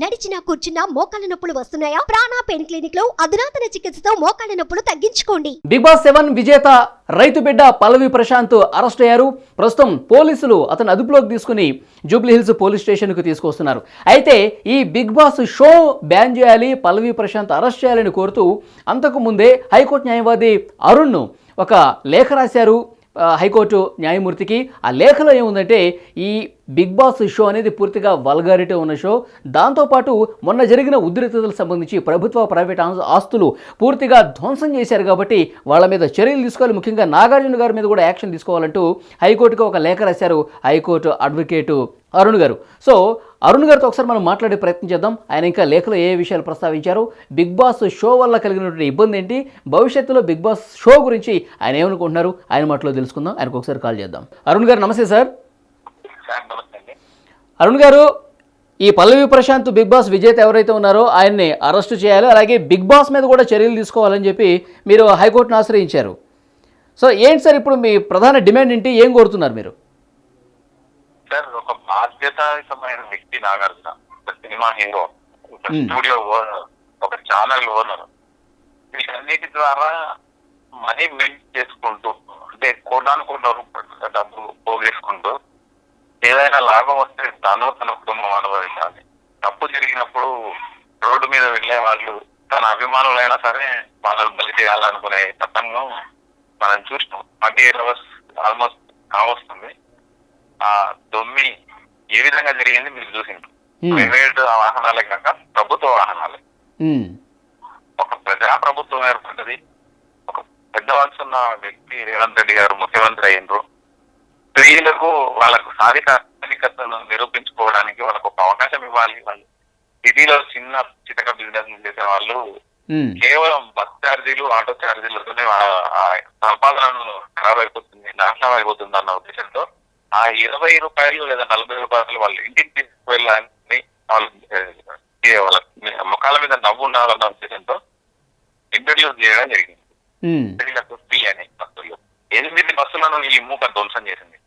నడిచినా కూర్చున్నా మోకాళ్ళ నొప్పులు వస్తున్నాయా? ప్రాణా పెయిన్ క్లినిక్లో అధునాతన చికిత్సతో మోకాళ్ళ నొప్పులు తగ్గించుకోండి. బిగ్ బాస్ సెవెన్ విజేత రైతు బిడ్డ పల్లవి ప్రశాంత్ అరెస్ట్ అయ్యారు. ప్రస్తుతం పోలీసులు అతను అదుపులోకి తీసుకుని జూబ్లీహిల్స్ పోలీస్ స్టేషన్కు తీసుకొస్తున్నారు. అయితే ఈ బిగ్ బాస్ షో బ్యాన్ చేయాలి పల్లవి ప్రశాంత్ అరెస్ట్ చేయాలని కోరుతూ అంతకు ముందే హైకోర్టు న్యాయవాది అరుణ్ను ఒక లేఖ రాశారు. హైకోర్టు న్యాయమూర్తికి ఆ లేఖలో ఏముందంటే ఈ బిగ్ బాస్ షో అనేది పూర్తిగా వల్గారిటీ ఉన్న షో. దాంతోపాటు మొన్న జరిగిన ఉద్రిక్తతలకు సంబంధించి ప్రభుత్వ ప్రైవేట్ ఆస్తులు పూర్తిగా ధ్వంసం చేశారు కాబట్టి వాళ్ళ మీద చర్యలు తీసుకోవాలి. ముఖ్యంగా నాగార్జున గారి మీద కూడా యాక్షన్ తీసుకోవాలంటూ హైకోర్టుకు ఒక లేఖ రాశారు హైకోర్టు అడ్వకేటు అరుణ్ గారు. సో అరుణ్ గారితో ఒకసారి మనం మాట్లాడే ప్రయత్నం చేద్దాం. ఆయన ఇంకా లేఖలో ఏ విషయాలు ప్రస్తావించారు? బిగ్ బాస్ షో వల్ల కలిగినటువంటి ఇబ్బంది ఏంటి? భవిష్యత్తులో బిగ్ బాస్ షో గురించి ఆయన ఏమనుకుంటున్నారు? ఆయన మాటలో తెలుసుకుందాం. ఆయనకు ఒకసారి కాల్ చేద్దాం. అరుణ్ గారు నమస్తే సార్. అరుణ్ గారు ఈ పల్లవి ప్రశాంత్ బిగ్ బాస్ విజేత ఎవరైతే ఉన్నారో ఆయన్ని అరెస్ట్ చేయాలి అలాగే బిగ్ బాస్ మీద కూడా చర్యలు తీసుకోవాలని చెప్పి మీరు హైకోర్టును ఆశ్రయించారు. సో ఏంటి సార్ ఇప్పుడు మీ ప్రధాన డిమాండ్ ఏంటి? ఏం కోరుతున్నారు మీరు? సార్ ఒక బాధ్యతాయుతమైన వ్యక్తి నాగార్జున ఒక సినిమా హీరో ఒక. స్టూడియో ఓనర్ ఒక ఛానల్ ఓనర్ వీటన్నిటి ద్వారా మనీ బిల్డ్ చేసుకుంటూ అంటే కోటాను కోట్ల రూపాయలు డబ్బు పోగేసుకుంటూ ఏదైనా లాభం వస్తే తను తన కుటుంబం అనుభవించాలి. తప్పు జరిగినప్పుడు రోడ్డు మీద వెళ్ళే వాళ్ళు తన అభిమానులైనా సరే వాళ్ళని బలి చేయాలనుకునే తతంగం మనం చూసినాం. ఫార్టీ ఎయిట్ అవర్స్ ఆల్మోస్ట్ కావస్తుంది. ఆ దొమ్మి ఏ విధంగా జరిగింది మీరు Hmm. ప్రైవేట్ వాహనాలే కాక ప్రభుత్వ వాహనాలే. ఒక ప్రజా ప్రభుత్వం ఏర్పడ్డది ఒక పెద్ద వయసు ఉన్న వ్యక్తి రేవంత్ రెడ్డి గారు ముఖ్యమంత్రి అయ్యిండ్రు స్త్రీలకు వాళ్ళకు సాధికారికతను నిరూపించుకోవడానికి వాళ్ళకు ఒక అవకాశం ఇవ్వాలి వాళ్ళు సిటీలో చిన్న చితక బిజినెస్ చేసే వాళ్ళు. కేవలం బస్ ఛార్జీలు ఆటో ఛార్జీలతోనే సంపాదనను ఖరాబ్ అయిపోతుంది నాశనం అయిపోతుంది అన్న ఉద్దేశంతో ఆ ఇరవై రూపాయలు లేదా నలభై రూపాయలు వాళ్ళు ఇంటికి తీసుకువెళ్ళాలని వాళ్ళు ముఖాల మీద నవ్వు ఉండాలన్న ఉద్దేశంతో ఇంట్రడ్యూస్ చేయడం జరిగింది. ఫ్రీ అనే బస్సులు. ఎనిమిది బస్సులను ఈ మూక ధ్వంసం చేసింది.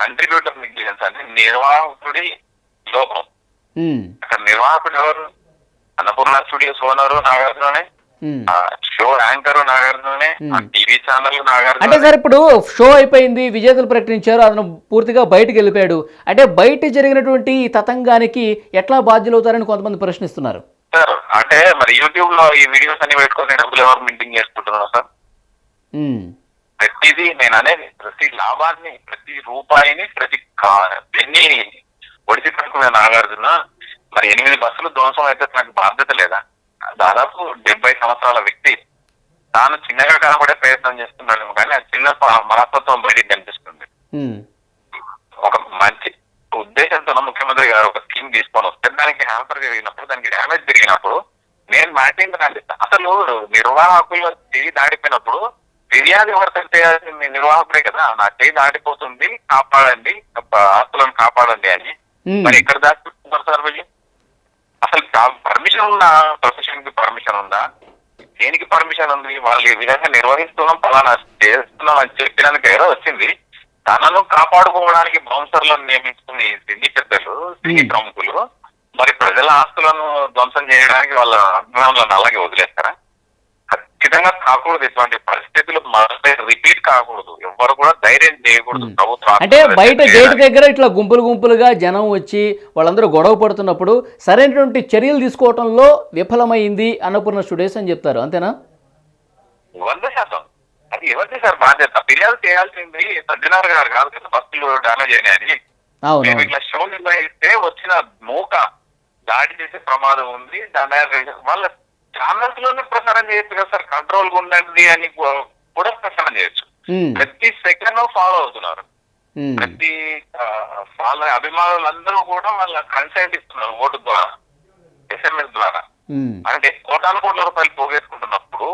కంట్రిబ్యూటర్ నెగ్లిజెన్స్ అంటే నిర్వాహకుడి లోపం. అక్కడ నిర్వాహకుడు ఎవరు? అన్నపూర్ణ స్టూడియోస్ ఓనరు నాగార్జుననే. ఆ షో యాంకర్ నాగార్జుననే ఆ Hmm. టీవీ ఛానల్ అంటే నాగార్జున సార్ ఇప్పుడు షో అయిపోయింది విజేతలు ప్రకటించారు అతను పూర్తిగా బయటకు వెళ్ళిపోయాడు. అంటే బయట జరిగినటువంటి ఈ తతంగానికి ఎట్లా బాధ్యులవుతారని కొంతమంది ప్రశ్నిస్తున్నారు. సార్ అంటే మరి యూట్యూబ్లో ఈ వీడియోస్ అన్ని పెట్టుకొని డబ్బులు ఎవరు మింటింగ్ చేసుకుంటున్నారు సార్? మ్మ్. ప్రతిదీ నేను అనేది ప్రతి లాభాన్ని ప్రతి రూపాయిని ప్రతి పెన్నీని ఒడిసి పట్టుకునే నాగార్జున మరి ఎనిమిది బస్సులు ధ్వంసం అయితే నాకు బాధ్యత లేదా? దాదాపు డెబ్బై సంవత్సరాల వ్యక్తి తాను చిన్నగా కనబడే ప్రయత్నం చేస్తున్నాడు కానీ ఆ చిన్న మనస్తత్వం బయటికి కనిపిస్తుంది. ఒక మంచి ఉద్దేశంతో ముఖ్యమంత్రి గారు ఒక స్కీమ్ తీసుకొని వస్తే దానికి హ్యాంపర్ జరిగినప్పుడు దానికి డ్యామేజ్ జరిగినప్పుడు నేను మాట్లాడింది అందిస్తా అసలు నిర్వాహకులు చేయి దాడిపోయినప్పుడు ఫిర్యాదు ఎవరికైతే చేయాల్సింది నిర్వాహకుడే కదా నా చేయి దాటిపోతుంది కాపాడండి ఆస్తులను కాపాడండి అని. మరి ఎక్కడ దాచుకుంటున్నారు సార్ వీళ్ళు అసలు పర్మిషన్ ఉందా ప్రొఫెషన్కి పర్మిషన్ ఉందా? దేనికి పర్మిషన్ ఉంది? వాళ్ళు ఈ విధంగా నిర్వహిస్తున్నాం పలానా చేస్తున్నాం అని చెప్పినందుకు ఏదో వచ్చింది. తనను కాపాడుకోవడానికి బౌన్సర్లను నియమించుకుని సినీ పెద్దలు సినీ Hmm. ప్రముఖులు మరి ప్రజల ఆస్తులను ధ్వంసం చేయడానికి వాళ్ళ అభిమానులను అలాగే వదిలేస్తారా? ఖచ్చితంగా కాకూడదు ఇటువంటి పరిస్థితులు మళ్ళీ రిపీట్ కాకూడదు. ఎవరు కూడా ధైర్యం చేయకూడదు. ప్రభుత్వం అంటే బయట గేట్. దగ్గర ఇట్లా గుంపులు గుంపులుగా జనం వచ్చి వాళ్ళందరూ గొడవ పడుతున్నప్పుడు సరైనటువంటి చర్యలు తీసుకోవటంలో విఫలమైంది అన్నపూర్ణ స్టూడియోస్ అని చెప్తారు. అంతేనా? వంద శాతం. అది ఎవరిది సార్ బాధ్యత. ఫిర్యాదు చేయాల్సింది సజ్జనార్ గారు కాదు కదా. బస్సులు డ్యామేజ్ అయినాయని. అవును మేము ఇట్లా షో నిర్వహిస్తే వచ్చిన మూక దాడి చేసే ప్రమాదం ఉంది. దాని వాళ్ళ ఛానల్స్లోనే ప్రసారం చేయొచ్చు కదా సార్ కంట్రోల్ ఉండండి అని కూడా ప్రసారం చేయొచ్చు. ప్రతి సెకండ్ ఫాలో అవుతున్నారు. ప్రతి వాళ్ళ అభిమానులందరూ కూడా వాళ్ళ కన్సెంట్ ఇస్తున్నారు ఓటు ద్వారా ఎస్ఎంఎస్ ద్వారా. అంటే కోటాను కోట్ల రూపాయలు పోగేసుకుంటున్నప్పుడు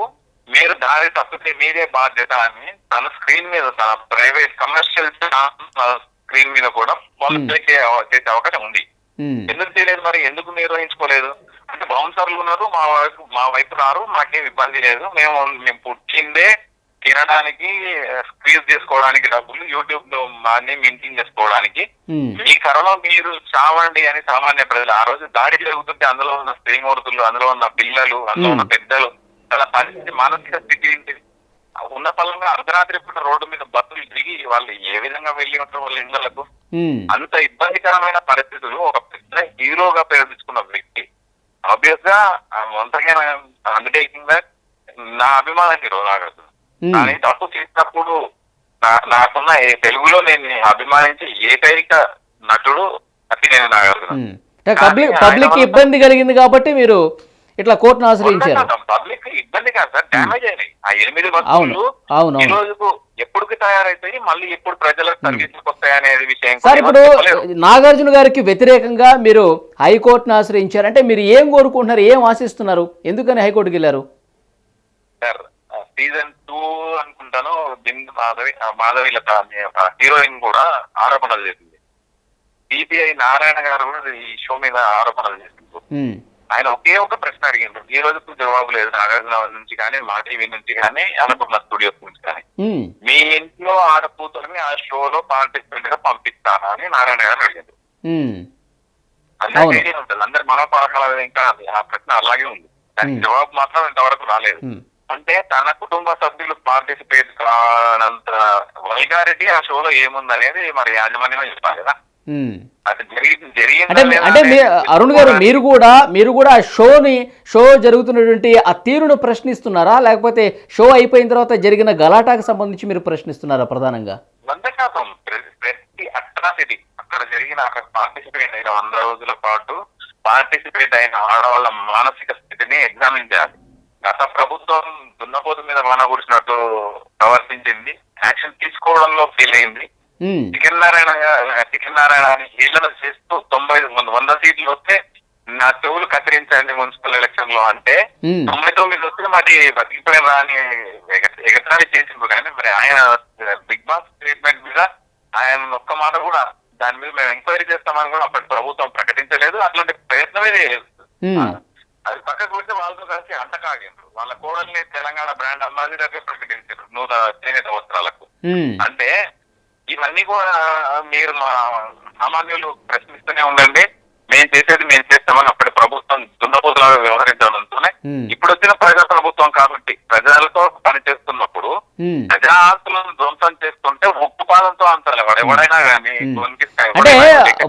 మీరు దారి తప్పితే మీదే బాధ్యత అని తన స్క్రీన్ మీద తన ప్రైవేట్ కమర్షియల్ స్క్రీన్ మీద కూడా వాళ్ళు చేసే అవకాశం ఉంది. ఎందుకు చేయలేదు మరి ఎందుకు నిర్వహించుకోలేదు అంటే బౌన్సర్లు ఉన్నారు మా వైపు మా వైపు రారు మాకేం ఇబ్బంది లేదు. మేము మేము పుట్టిందే తినడానికి స్క్రీజ్ చేసుకోవడానికి డబ్బులు యూట్యూబ్లో అన్ని మింటింగ్ చేసుకోవడానికి ఈ కరోనా మీరు చావండి అని సామాన్య ప్రజలు ఆ రోజు దాడి జరుగుతుంటే అందులో ఉన్న స్త్రీమూర్తులు అందులో ఉన్న పిల్లలు అందులో ఉన్న. పెద్దలు వాళ్ళ పరిస్థితి మానసిక స్థితి ఏంటి? ఉన్న పలంగా అర్ధరాత్రి పూట రోడ్డు మీద బస్సులు దిగి వాళ్ళు ఏ విధంగా వెళ్ళి ఉంటారు వాళ్ళ ఇళ్ళకు? అంత ఇబ్బందికరమైన పరిస్థితులు ఒక పెద్ద హీరోగా పేరు తెచ్చుకున్న వ్యక్తి ఆబ్వియస్గా వంతగా అండర్టేకింగ్ దట్ నా అభిమాన హీరో నాగార్జున ఉమ్. కానీ తప్పు చేసినప్పుడు నాకున్న ఏ- తెలుగులో నేను అభిమానించే ఏకైక నటుడు అది నేను నాగార్జున పబ్లిక్ పబ్లిక్ ఇబ్బంది కలిగింది కాబట్టి మీరు ఇట్లా కోర్టును ఆశ్రయించారు. పబ్లిక్ ఇబ్బంది కాదు సార్ డ్యామేజ్ అయినాయి. ఆ ఎనిమిది అవును వస్తువులు అవును ఈ అవును. రోజుకు ఎప్పుడుకి తయారైతాయి మళ్ళీ ఎప్పుడు ప్రజలకు విషయం సార్ ఇప్పుడు. నాగార్జున గారికి వ్యతిరేకంగా మీరు హైకోర్టును ఆశ్రయించారు. అంటే మీరు ఏం కోరుకుంటున్నారు ఏం ఆశిస్తున్నారు? ఎందుకని హైకోర్టుకి వెళ్ళారు? సార్ సీజన్ టూ అనుకుంటాను బిందు మాధవి ఒక హీరోయిన్ కూడా ఆరోపణలు చేసింది. సిపిఐ నారాయణ గారు కూడా ఈ షో మీద ఆరోపణలు చేసింది. ఆయన ఒకే ఒక ప్రశ్న అడిగిండ్రు ఈ రోజుకు జవాబు లేదు నాగార్జున నుంచి కానీ మా టీవీ నుంచి కానీ అనుకున్న స్టూడియోస్ నుంచి కానీ. మీ ఇంట్లో ఆడకూతుర్ని ఆ షోలో పార్టిసిపెంట్గా పంపిస్తారా అని నారాయణ గారు అడిగారు అందరికీ ఉంటుంది. అందరి మనోపాకాల ఇంకా ఆ ప్రశ్న అలాగే ఉంది. దానికి. జవాబు మాత్రం ఇంతవరకు రాలేదు. అంటే తన కుటుంబ సభ్యులు పార్టిసిపేట్ కానంత వల్గారిటీ ఆ షోలో ఏముందనేది మరి యాజమాన్యం చెప్పాలి కదా. అంటే అరుణ్ గారు మీరు కూడా మీరు కూడా ఆ షోని షో జరుగుతున్నటువంటి ఆ తీరును ప్రశ్నిస్తున్నారా? లేకపోతే షో అయిపోయిన తర్వాత జరిగిన గలాటాకు సంబంధించి మీరు ప్రశ్నిస్తున్నారా ప్రధానంగా? వంద శాతం ప్ర- ప్రతి అట్రాసిటీ అక్కడ జరిగిన అక్కడ పార్టిసిపేట్ అయిన వంద రోజుల పాటు పార్టిసిపేట్ అయిన ఆడవాళ్ళ మానసిక స్థితిని ఎగ్జామిన్ చేయాలి. గత ప్రభుత్వం దున్నపోతు మీద మన కూర్చున్నట్టు ప్రవర్తించింది. యాక్షన్ తీసుకోవడంలో ఫెయిల్ అయింది. చికెన్ నారాయణ గా- చికెన్ నారాయణ అని హీలను చేస్తూ తొంభై వంద- సీట్లు వస్తే నా చెవులు కత్తిరించండి మున్సిపల్ ఎలక్షన్లో అంటే తొంభై తొమ్మిది వస్తే మరి బతికిపోయిన ఎగ- ఎగతాళి చేసిండ్రు. కానీ మరి ఆయన బిగ్ బాస్ స్టేట్మెంట్ మీద ఆయన ఒక్క మాట కూడా దాని మీద మేము ఎంక్వైరీ చేస్తామని కూడా అప్పటి ప్రభుత్వం ప్రకటించలేదు. అట్లాంటి ప్రయత్నమే చేయలేదు. అది పక్కకు పెడితే వాళ్ళతో కలిసి అంటకాగిండ్రు. వాళ్ళ కోడల్ని తెలంగాణ బ్రాండ్ అంబాసిడర్గా ప్రకటించారు నూతన చేనేత వస్త్రాలకు. అంటే ఇవన్నీ కూడా మీరు మా సామాన్యులు ప్రశ్నిస్తూనే ఉండండి. మేము చేసేది మేము చేస్తామని అప్పటి ప్రభుత్వం దున్నపోతులాగా వ్యవహరించడంతోనే ఇప్పుడు వచ్చిన ప్రజా ప్రభుత్వం కాబట్టి ప్రజలతో పనిచేస్తున్నప్పుడు. ప్రజా ఆస్తులను ధ్వంసం చేస్తుంటే ఉప్పు పాదంతో వాడు ఎవడైనా కానీ. అంటే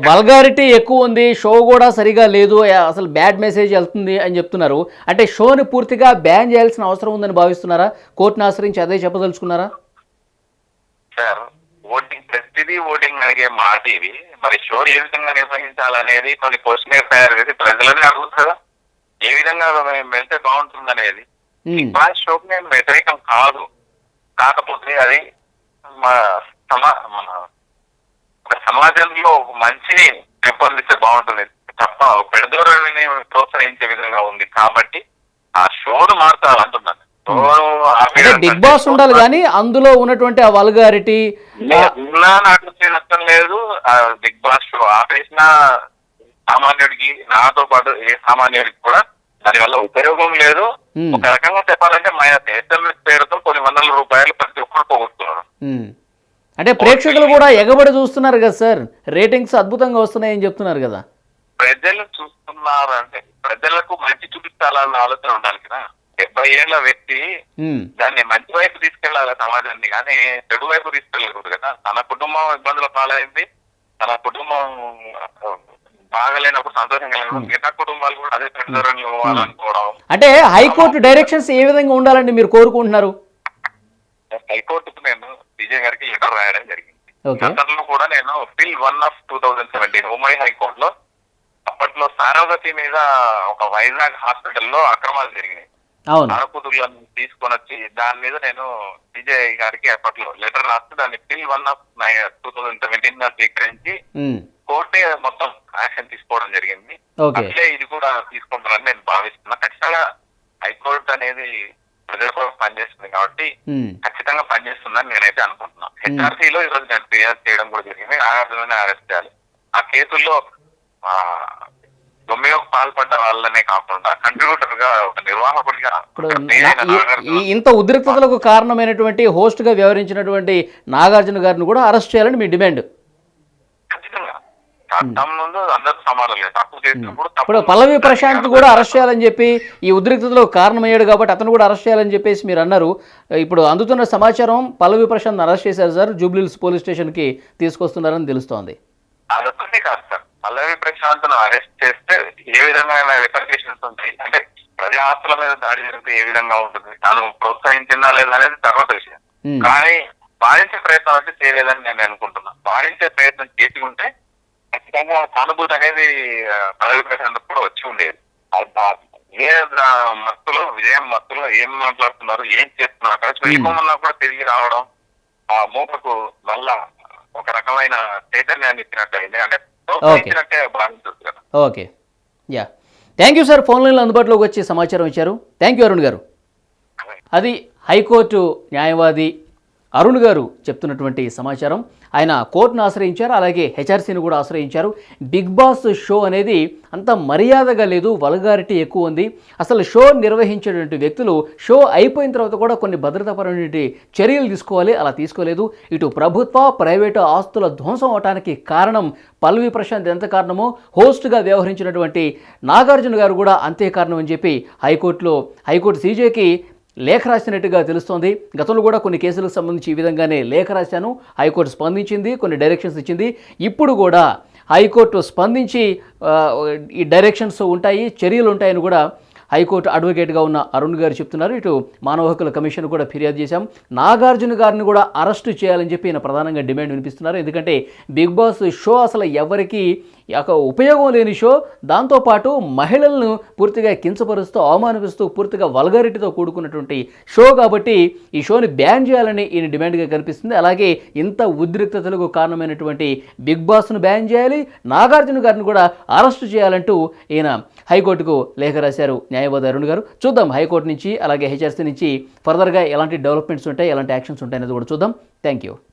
వల్గారిటీ ఎక్కువ ఉంది. షో కూడా సరిగా లేదు. అసలు బ్యాడ్ మెసేజ్ వెళ్తుంది అని చెప్తున్నారు. అంటే షోని పూర్తిగా బ్యాన్ చేయాల్సిన అవసరం ఉందని భావిస్తున్నారా? కోర్టును ఆశ్రయించి అదే చెప్పదలుచుకున్నారా? సార్ ప్రతిదీ ఓటింగ్ అడిగే మాట ఇవి మరి షో ఏ విధంగా నిర్వహించాలనేది కొన్ని క్వశ్చన్ తయారు చేసి ప్రజలనే అడుగుతుంది ఏ విధంగా వెళ్తే బాగుంటుంది అనేది మా షోకి నేను వ్యతిరేకం కాదు. కాకపోతే అది మా సమా మన సమాజంలో మంచిని పెంపొందిస్తే బాగుంటుంది. తప్ప పెడదోరని ప్రోత్సహించే విధంగా ఉంది. కాబట్టి ఆ షోను మార్చాలంటున్నాను అంటే బిగ్ బాస్ ఉండాలి కానీ అందులో ఉన్నటువంటి ఆ వల్గారిటీ నాకు నష్టం లేదు. బిగ్ బాస్ షో ఆపేసిన సామాన్యుడికి నాతో పాటు ఏ సామాన్యుడికి కూడా దానివల్ల ఉపయోగం లేదు. ఒక రకంగా చెప్పాలంటే మైనస్ ఎస్ఎంఎస్ పేరుతో కొన్ని వందల రూపాయలు ప్రతి ఒక్కరు పోగొట్టుకున్నారు. అంటే ప్రేక్షకులు కూడా ఎగబడి చూస్తున్నారు కదా సార్. రేటింగ్స్ అద్భుతంగా వస్తున్నాయని చెప్తున్నారు కదా. ప్రజలు చూస్తున్నారు అంటే ప్రజలకు మంచి చూపించాలన్న ఆలోచన ఉండాలి కదా. డెబ్బై ఏళ్ళ వ్యక్తి దాన్ని మంచి వైపు తీసుకెళ్ళాలి సమాజాన్ని కానీ చెడు వైపు తీసుకెళ్ళకూడదు కదా. తన కుటుంబం ఇబ్బందుల పాలైంది. తన కుటుంబం బాగలేనప్పుడు సంతోషంగా లేనప్పుడు మిగతా కుటుంబాలు కూడా అదే పెడతారని పోవాలనుకోవడం అంటే హైకోర్టు డైరెక్షన్స్ ఏ విధంగా ఉండాలని మీరు కోరుకుంటున్నారు? హైకోర్టుకు నేను విజయ్ గారికి లెటర్ రాయడం జరిగింది. గతంలో కూడా నేను PIL one of two thousand seventeen ఉమ్మడి హైకోర్టులో అప్పట్లో సారోగతి మీద ఒక వైజాగ్ హాస్పిటల్లో అక్రమాలు జరిగినాయి. తీసుకొని వచ్చి దాని మీద నేను విజయ్ గారికి అప్పట్లో లెటర్ రాస్తే దాన్ని PIL one of two thousand సెవెంటీన్గా స్వీకరించి కోర్టే మొత్తం యాక్షన్ తీసుకోవడం జరిగింది. అట్లే ఇది కూడా తీసుకుంటారని నేను భావిస్తున్నా. ఖచ్చితంగా హైకోర్టు అనేది ప్రజల కోసం పనిచేస్తుంది కాబట్టి ఖచ్చితంగా పనిచేస్తుందని నేనైతే అనుకుంటున్నా. హెచ్ఆర్సీలో ఈ రోజు నేను ఫిర్యాదు చేయడం కూడా జరిగింది. నాగార్జునని అరెస్ట్ చేయాలి. ఆ కేసుల్లో దొమ్మిలోకి పాల్పడ్డ వాళ్ళనే కాకుండా కంట్రిబ్యూటర్గా ఒక నిర్వాహకుడిగా ఇంత ఉద్రిక్తతలకు కారణమైనటువంటి హోస్ట్గా వ్యవహరించినటువంటి నాగార్జున గారిని కూడా అరెస్ట్ చేయాలని మీ డిమాండ్? ఇప్పుడు పల్లవి ప్రశాంత్ కూడా అరెస్ట్ చేయాలని చెప్పి ఈ ఉద్రిక్తతలో కారణమయ్యాడు కాబట్టి అతను కూడా అరెస్ట్ చేయాలని చెప్పేసి మీరు అన్నారు. ఇప్పుడు అందుతున్న సమాచారం పల్లవి ప్రశాంత్ అరెస్ట్ చేశారు సార్. జూబ్లీహిల్స్ పోలీస్ స్టేషన్కి తీసుకొస్తున్నారని తెలుస్తోంది. కాదు సార్. పల్లవి ప్రశాంత్ను అరెస్ట్ చేస్తే ఏ విధమైన రిపర్కేషన్స్ ఉంటాయి. అంటే ప్రజా ఆస్తుల మీద దాడి జరిగితే ఏ విధంగా ఉంటుంది? తాను ప్రోత్సహించిందా లేదా అనేది తర్వాత విషయం. ఉమ్. కానీ బాధించే ప్రయత్నం అయితే చేయలేదని నేను అనుకుంటున్నా. బాధించే ప్రయత్నం చేసి ఉంటే ఖచ్చితంగా సానుభూతి అనేది పల్లవి ప్రశాంత్ కూడా వచ్చి ఉండేది. ఏ మత్తులో విజయం మత్తులో ఏం మాట్లాడుతున్నారు ఏం చేస్తున్నారు అక్కడ వెళ్ళిపోమన్నా కూడా తిరిగి రావడం ఆ మూకకు మళ్ళా ఒక రకమైన చైతన్యాన్ని ఇచ్చినట్టు అయింది. అంటే కదా okay. Yeah. Thank you sir. Phone లైన్లో అందుబాటులోకి వచ్చి సమాచారం ఇచ్చారు. థ్యాంక్ యూ అరుణ్ గారు. అది హైకోర్టు న్యాయవాది అరుణ్ గారు చెప్తున్నటువంటి సమాచారం. ఆయన కోర్టును ఆశ్రయించారు అలాగే హెచ్ఆర్సీని కూడా ఆశ్రయించారు. బిగ్ బాస్ షో అనేది అంత మర్యాదగా లేదు వల్గారిటీ ఎక్కువ ఉంది. అసలు షో నిర్వహించేటువంటి వ్యక్తులు షో అయిపోయిన తర్వాత కూడా కొన్ని భద్రతాపరమైనటువంటి చర్యలు తీసుకోవాలి అలా తీసుకోలేదు. ఇటు ప్రభుత్వ ప్రైవేటు ఆస్తుల ధ్వంసం అవటానికి కారణం పల్లవి ప్రశాంత్. ఎంత కారణమో? హోస్ట్గా వ్యవహరించినటువంటి నాగార్జున గారు కూడా అంతే కారణం అని చెప్పి హైకోర్టులో హైకోర్టు సీజేకి లేఖ రాసినట్టుగా తెలుస్తోంది. గతంలో కూడా కొన్ని కేసులకు సంబంధించి ఈ విధంగానే లేఖ రాశాను. హైకోర్టు స్పందించింది కొన్ని డైరెక్షన్స్ ఇచ్చింది. ఇప్పుడు కూడా హైకోర్టు స్పందించి ఈ డైరెక్షన్స్ ఉంటాయి చర్యలు ఉంటాయని కూడా హైకోర్టు అడ్వకేట్గా ఉన్న అరుణ్ గారు చెప్తున్నారు. ఇటు మానవ హక్కుల కమిషన్ కూడా ఫిర్యాదు చేశాం. నాగార్జున గారిని కూడా అరెస్టు చేయాలని చెప్పి ఈయన ప్రధానంగా డిమాండ్ వినిపిస్తున్నారు. ఎందుకంటే బిగ్ బాస్ షో అసలు ఎవరికి ఒక ఉపయోగం లేని షో. దాంతోపాటు మహిళలను పూర్తిగా కించపరుస్తూ అవమానపరుస్తూ పూర్తిగా వల్గారిటీతో కూడుకున్నటువంటి షో కాబట్టి ఈ షోని బ్యాన్ చేయాలని ఈయన డిమాండ్గా కనిపిస్తుంది. అలాగే ఇంత ఉద్రిక్తతలకు కారణమైనటువంటి బిగ్ బాస్ను బ్యాన్ చేయాలి నాగార్జున గారిని కూడా అరెస్టు చేయాలంటూ ఈయన హైకోర్టుకు లేఖ రాశారు న్యాయవాది అరుణ్ గారు. చూద్దాం హైకోర్టు నుంచి అలాగే హెచ్ఆర్సీ నుంచి ఫర్దర్గా ఎలాంటి డెవలప్మెంట్స్ ఉంటాయి ఎలాంటి యాక్షన్స్ ఉంటాయి అనేది కూడా చూద్దాం. Thank you